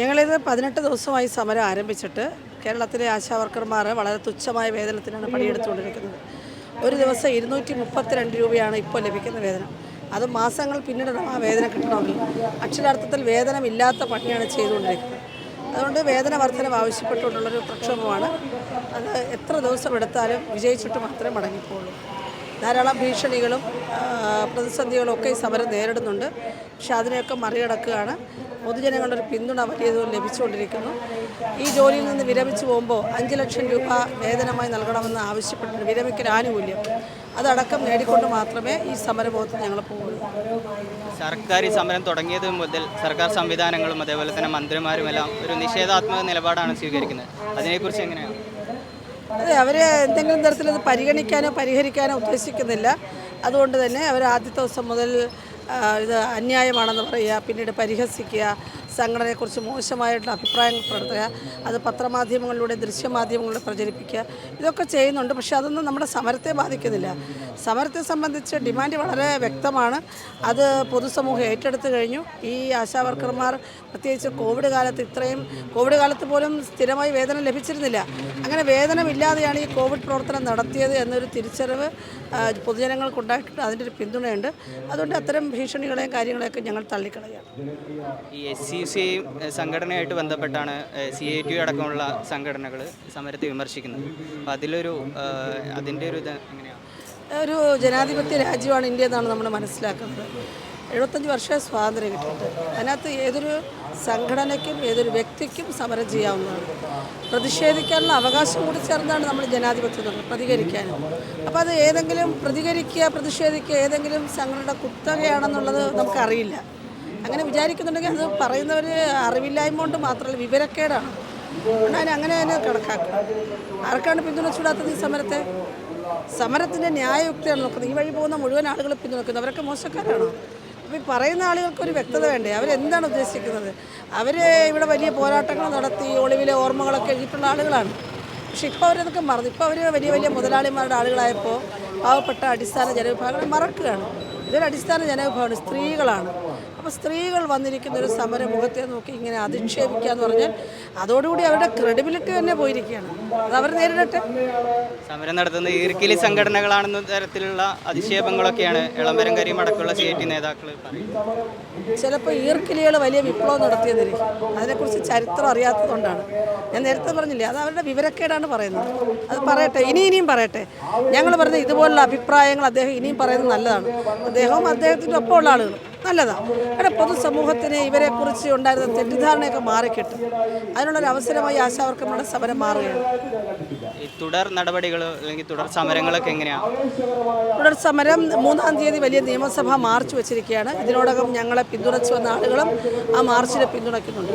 ഞങ്ങളിത് പതിനെട്ട് ദിവസമായി സമരം ആരംഭിച്ചിട്ട് കേരളത്തിലെ ആശാവർക്കർമാർ വളരെ തുച്ഛമായ വേതനത്തിനാണ് പണിയെടുത്തുകൊണ്ടിരിക്കുന്നത്. ഒരു ദിവസം ഇരുന്നൂറ്റി മുപ്പത്തിരണ്ട് രൂപയാണ് ഇപ്പോൾ ലഭിക്കുന്ന വേതനം. അത് മാസങ്ങൾ പിന്നിടണം ആ വേതനം കിട്ടണമെങ്കിൽ. അക്ഷരാർത്ഥത്തിൽ വേതനമില്ലാത്ത പണിയാണ് ചെയ്തുകൊണ്ടിരിക്കുന്നത്. അതുകൊണ്ട് വേതന വർധനം ആവശ്യപ്പെട്ടുകൊണ്ടുള്ളൊരു പ്രക്ഷോഭമാണ്. അത് എത്ര ദിവസം എടുത്താലും വിജയിച്ചിട്ട് മാത്രമേ മടങ്ങിപ്പോളൂ ധാരാളം ഭീഷണികളും പ്രതിസന്ധികളും ഒക്കെ ഈ സമരം നേരിടുന്നുണ്ട്. പക്ഷെ അതിനെയൊക്കെ മറികടക്കുകയാണ്. പൊതുജനങ്ങളുടെ ഒരു പിന്തുണ വലിയ തോതിൽ ലഭിച്ചുകൊണ്ടിരിക്കുന്നു. ഈ ജോലിയിൽ നിന്ന് വിരമിച്ചു പോകുമ്പോൾ അഞ്ച് ലക്ഷം രൂപ വേതനമായി നൽകണമെന്ന് ആവശ്യപ്പെട്ടിട്ടുണ്ട്. വിരമിക്കൽ ആനുകൂല്യം. അതടക്കം നേടിക്കൊണ്ട് മാത്രമേ ഈ സമരബോധത്തിൽ ഞങ്ങൾ പോകുള്ളൂ. സർക്കാർ ഈ സമരം തുടങ്ങിയത് മുതൽ സർക്കാർ സംവിധാനങ്ങളും അതേപോലെ തന്നെ മന്ത്രിമാരും എല്ലാം ഒരു നിഷേധാത്മക നിലപാടാണ് സ്വീകരിക്കുന്നത്. അതിനെക്കുറിച്ച് എങ്ങനെയാണ്? അതെ അവർ എന്തെങ്കിലും തരത്തിൽ അത് പരിഗണിക്കാനോ പരിഹരിക്കാനോ ഉദ്ദേശിക്കുന്നില്ല. അതുകൊണ്ട് തന്നെ അവർ ആദ്യത്തെ ദിവസം മുതൽ ഇത് അന്യായമാണെന്ന് പറയുക പിന്നീട് പരിഹസിക്കുക സംഘടനയെക്കുറിച്ച് മോശമായിട്ടുള്ള അഭിപ്രായങ്ങൾ പുലർത്തുക അത് പത്രമാധ്യമങ്ങളിലൂടെ ദൃശ്യമാധ്യമങ്ങളിലൂടെ പ്രചരിപ്പിക്കുക ഇതൊക്കെ ചെയ്യുന്നുണ്ട്. പക്ഷേ അതൊന്നും നമ്മുടെ സമരത്തെ ബാധിക്കുന്നില്ല. സമരത്തെ സംബന്ധിച്ച് ഡിമാൻഡ് വളരെ വ്യക്തമാണ്. അത് പൊതുസമൂഹം ഏറ്റെടുത്തു കഴിഞ്ഞു. ഈ ആശാവർക്കർമാർ പ്രത്യേകിച്ച് കോവിഡ് കാലത്ത് ഇത്രയും കോവിഡ് കാലത്ത് പോലും സ്ഥിരമായി വേതനം ലഭിച്ചിരുന്നില്ല. അങ്ങനെ വേതനമില്ലാതെയാണ് ഈ കോവിഡ് പ്രവർത്തനം നടത്തിയത് എന്നൊരു തിരിച്ചറിവ് പൊതുജനങ്ങൾക്ക് ഉണ്ടായിട്ടുണ്ട്. അതിന്റെ ഒരു പിന്തുണയുണ്ട്. അതുകൊണ്ട് അത്തരം ഭീഷണികളെയും കാര്യങ്ങളെയൊക്കെ ഞങ്ങൾ തള്ളിക്കളയാണ് ഈ എസ് സി സി സംഘടനയായിട്ട് ബന്ധപ്പെട്ടാണ് സി ഐ ടി അടക്കമുള്ള സംഘടനകൾ സമരത്തെ വിമർശിക്കുന്നത്. അപ്പോൾ അതിലൊരു അതിന്റെ ഒരു ഇത് എങ്ങനെയാണ് ഒരു ജനാധിപത്യ രാജ്യമാണ് ഇന്ത്യ എന്നാണ് നമ്മൾ മനസ്സിലാക്കുന്നത്. എഴുപത്തഞ്ച് വർഷം സ്വാതന്ത്ര്യം കിട്ടിയിട്ട് അതിനകത്ത് ഏതൊരു സംഘടനയ്ക്കും ഏതൊരു വ്യക്തിക്കും സമരം ചെയ്യാവുന്നതാണ്. പ്രതിഷേധിക്കാനുള്ള അവകാശം കൂടി ചേർന്നാണ് നമ്മൾ ജനാധിപത്യം പ്രതികരിക്കാനും. അപ്പോൾ അത് ഏതെങ്കിലും പ്രതികരിക്കുക പ്രതിഷേധിക്കുക ഏതെങ്കിലും സംഘടനയുടെ കുത്തകയാണെന്നുള്ളത് നമുക്കറിയില്ല. അങ്ങനെ വിചാരിക്കുന്നുണ്ടെങ്കിൽ അത് പറയുന്നവർ അറിവില്ലായ്മ കൊണ്ട് മാത്രമല്ല വിവരക്കേടാണ്. അതുകൊണ്ടാണ് അങ്ങനെ തന്നെ കണക്കാക്കുക ആർക്കാണ് പിന്തുണച്ചുകൂടാത്തത് ഈ സമരത്തെ? സമരത്തിന്റെ ന്യായയുക്തിയാണ് നോക്കുന്നത്. ഈ വഴി പോകുന്ന മുഴുവൻ ആളുകൾ പിന്തുണക്കുന്നത് അവരൊക്കെ മോശക്കാരാണോ? അപ്പോൾ ഈ പറയുന്ന ആളുകൾക്ക് ഒരു വ്യക്തത വേണ്ടേ? അവരെന്താണ് ഉദ്ദേശിക്കുന്നത്? അവർ ഇവിടെ വലിയ പോരാട്ടങ്ങൾ നടത്തി ഒളിവിലെ ഓർമ്മകളൊക്കെ എഴുതിയിട്ടുള്ള ആളുകളാണ്. പക്ഷെ ഇപ്പോൾ അവരതൊക്കെ മറന്നു. ഇപ്പോൾ അവർ വലിയ വലിയ മുതലാളിമാരുടെ ആളുകളായപ്പോൾ പാവപ്പെട്ട അടിസ്ഥാന ജനവിഭാഗങ്ങൾ മറക്കുകയാണ്. ഇതൊരു അടിസ്ഥാന ജനവിഭാഗമാണ്. സ്ത്രീകളാണ്. അപ്പോൾ സ്ത്രീകൾ വന്നിരിക്കുന്ന ഒരു സമരമുഖത്തെ നോക്കി ഇങ്ങനെ അധിക്ഷേപിക്കുക എന്ന് പറഞ്ഞാൽ അതോടുകൂടി അവരുടെ ക്രെഡിബിലിറ്റി തന്നെ പോയിരിക്കുകയാണ്. അത് അവർ നേരിടട്ടെ. സമരം നടത്തുന്ന ഈർക്കിലി സംഘടനകളാണെന്ന തരത്തിലുള്ള അധിക്ഷേപങ്ങളൊക്കെയാണ് ഇളംബരം കരിയും അടക്കമുള്ള സി ഐ ടി നേതാക്കൾ ചിലപ്പോൾ ഈർക്കിലികൾ വലിയ വിപ്ലവം നടത്തിയതായിരിക്കും. അതിനെക്കുറിച്ച് ചരിത്രം അറിയാത്തതുകൊണ്ടാണ്. ഞാൻ നേരത്തെ പറഞ്ഞില്ലേ അത് അവരുടെ വിവരക്കേടാണ് പറയുന്നത്. അത് പറയട്ടെ ഇനി ഇനിയും പറയട്ടെ. ഞങ്ങൾ പറഞ്ഞ ഇതുപോലുള്ള അഭിപ്രായങ്ങൾ അദ്ദേഹം ഇനിയും പറയുന്നത് നല്ലതാണ്. അദ്ദേഹവും അദ്ദേഹത്തിന്റെ ഒപ്പമുള്ള ആളുകൾ നല്ലതാണ് കാരണം പൊതുസമൂഹത്തിന് ഇവരെക്കുറിച്ച് ഉണ്ടായിരുന്ന തെറ്റിദ്ധാരണയൊക്കെ മാറിക്കിട്ടും. അതിനുള്ളൊരു അവസരമായി ആശാവർക്കന്മാരുടെ സമരം മാറുകയാണ്. തുടർ നടപടികൾ അല്ലെങ്കിൽ തുടർ സമരങ്ങളൊക്കെ എങ്ങനെയാണ് തുടർ സമരം മൂന്നാം തീയതി വലിയ നിയമസഭ മാർച്ച് വെച്ചിരിക്കുകയാണ്. ഇതിനോടകം ഞങ്ങളെ പിന്തുണച്ചു വന്ന ആളുകളും ആ മാർച്ചിനെ പിന്തുണയ്ക്കുന്നുണ്ട്.